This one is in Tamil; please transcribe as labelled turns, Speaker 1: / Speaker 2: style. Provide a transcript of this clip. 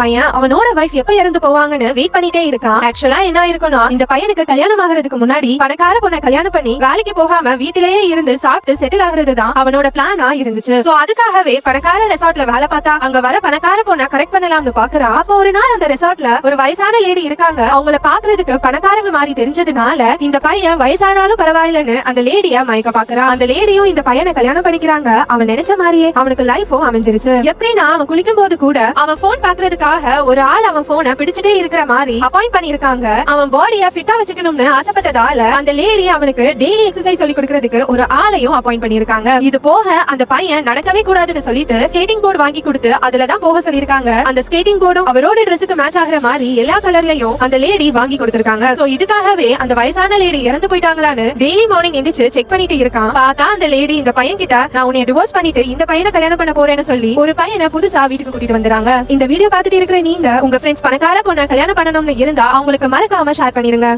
Speaker 1: பையன் அவனோட வைஃப் எப்ப இறந்து போவாங்கன்னு வெயிட் பண்ணிட்டே இருக்கான். ஆக்சுவலா என்ன இருக்கும்னா இந்த பையனுக்கு கல்யாணம் ஆகிறதுக்கு முன்னாடி பணக்கார பொண்ணை கல்யாணம் பண்ணி வேலைக்கு போகாம வீட்டிலேயே இருந்து சாப்பிட்டு செட்டில் ஆகுறது தான் அவனோட பிளானா இருந்துச்சு. சோ அதுக்காகவே பணக்கார ரெசார்ட்ல வேலை பார்த்தா அங்க வர பணக்கார பொண்ணை கரெக்ட் பண்ணலாம்னு பாக்குறா அப்போ ஒரு நாள் அந்த ரெசார்ட்ல ஒரு வயசான லேடி இருக்காங்க. அவங்கள பாக்குறதுக்கு பணக்காரங்க மாதிரி தெரிஞ்சதுனால இந்த பையன் வயசானாலும் பரவாயில்லன்னு அந்த லேடிய மயக்க பாக்குறா அந்த லேடியும் இந்த பையனை கல்யாணம் பண்ணிக்கிறாங்க. அவன் நினைச்ச மாதிரியே அவனுக்கு லைஃபும் அமைஞ்சிருச்சு. எப்படின்னா அவன் குளிக்கும் போது கூட அவன் போன் பாக்குறதுக்கு பாக்குறதுக்காக ஒரு ஆள் அவன் போனை பிடிச்சிட்டே இருக்கிற மாதிரி அப்பாயிண்ட் பண்ணிருக்காங்க அவன் பாடிய ஃபிட்டா வச்சுக்கணும்னு ஆசைப்பட்டதால அந்த லேடி அவனுக்கு டெய்லி எக்ஸசைஸ் சொல்லி கொடுக்கறதுக்கு ஒரு ஆளையும் அப்பாயிண்ட் பண்ணிருக்காங்க இது போக அந்த பையன் நடக்கவே கூடாதுன்னு சொல்லிட்டு ஸ்கேட்டிங் போர்டு வாங்கி கொடுத்து அதுல தான் போக சொல்லிருக்காங்க அந்த ஸ்கேட்டிங் போர்டும் அவரோட ட்ரெஸ்ஸுக்கு மேட்ச் ஆகிற மாதிரி எல்லா கலர்லயும் அந்த லேடி வாங்கி கொடுத்திருக்காங்க. சோ இதுக்காகவே அந்த வயசான லேடி இறந்து போயிட்டாங்களான்னு டெய்லி மார்னிங் எந்திரிச்சு செக் பண்ணிட்டு இருக்கான். பார்த்தா அந்த லேடி இந்த பையன் கிட்ட நான் உன்னை டிவோர்ஸ் பண்ணிட்டு இந்த பையனை கல்யாணம் பண்ண போறேன்னு சொல்லி ஒரு பையனை புதுசா வீட்டுக்கு கூட்டிட்டு வந்துறாங்க. இந்த வீடியோ பார்த்து பார்த்துட்டு இருக்கிற நீங்க உங்க ஃப்ரெண்ட்ஸ் பணக்கார பொண்ணை கல்யாணம் பண்ணணும்னு இருந்தா அவங்களுக்கு மறக்காம ஷேர் பண்ணிருங்க.